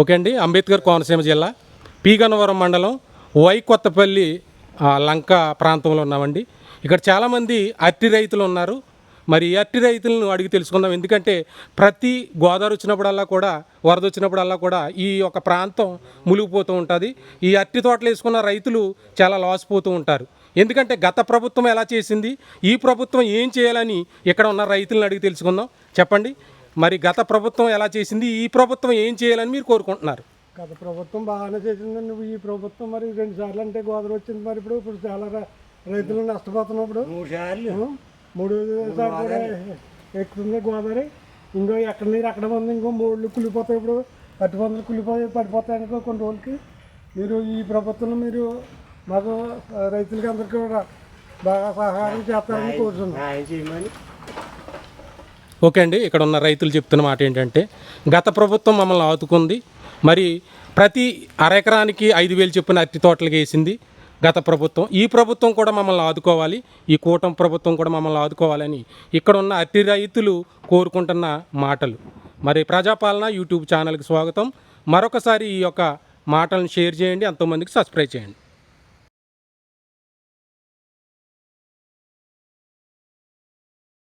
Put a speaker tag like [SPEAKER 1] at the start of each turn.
[SPEAKER 1] Okay అండి. అంబేద్కర్ కోనసీమ జిల్లా పీగన్నవరం మండలం వై కొత్తపల్లి లంక ప్రాంతంలో ఉన్నామండి. ఇక్కడ చాలామంది అరటి రైతులు ఉన్నారు. మరి ఈ అరటి రైతులను అడిగి తెలుసుకుందాం. ఎందుకంటే ప్రతి గోదావరి వచ్చినప్పుడల్లా కూడా వరద వచ్చినప్పుడల్లా కూడా ఈ యొక్క ప్రాంతం మునిగిపోతూ ఉంటుంది. ఈ అరటి తోటలు వేసుకున్న రైతులు చాలా లాస్ పోతూ ఉంటారు. ఎందుకంటే గత ప్రభుత్వం ఎలా చేసింది? ఈ ప్రభుత్వం ఏం చేయాలని ఇక్కడ ఉన్న రైతులను అడిగి తెలుసుకుందాం. చెప్పండి. మరి గత ప్రభుత్వం ఎలా చేసింది? ఈ ప్రభుత్వం ఏం చేయాలని మీరు కోరుకుంటున్నారు?
[SPEAKER 2] గత ప్రభుత్వం బాగానే చేసింది. నువ్వు ఈ ప్రభుత్వం మరి రెండు సార్లు అంటే గోదావరి వచ్చింది మరి ఇప్పుడు. ఇప్పుడు చాలా రైతులు నష్టపోతున్నప్పుడు.
[SPEAKER 3] మూడు సార్లు.
[SPEAKER 2] ఎక్కుతుంది గోదావరి. ఇంకో ఎక్కడ నీరు అక్కడ ఉంది. ఇంకో మూడు కులిపోతాయి ఇప్పుడు. పట్టి వందలు కులిపోయి పడిపోతాయి అనుకో కొన్ని రోజులకి. మీరు ఈ ప్రభుత్వంలో మీరు మాకు రైతులకి అందరికీ కూడా బాగా సహాయం చేస్తారని కోరుతున్నాం
[SPEAKER 3] ఆయన చేయమని
[SPEAKER 1] ఓకే అండి ఇక్కడ ఉన్న రైతులు చెప్తున్న మాట ఏంటంటే గత ప్రభుత్వం మమ్మల్ని ఆదుకుంది మరి ప్రతి అరెకరానికి ఐదు వేలు చెప్పిన అట్టి తోటలకు వేసింది గత ప్రభుత్వం. ఈ ప్రభుత్వం కూడా మమ్మల్ని ఆదుకోవాలి ఈ కూటమి ప్రభుత్వం కూడా మమ్మల్ని ఆదుకోవాలని ఇక్కడ ఉన్న అట్టి రైతులు కోరుకుంటున్న మాటలు. మరి ప్రజాపాలన యూట్యూబ్ ఛానల్కి స్వాగతం. మరొకసారి ఈ యొక్క మాటలను షేర్ చేయండి ఎంతోమందికి సబ్స్క్రైబ్ చేయండి.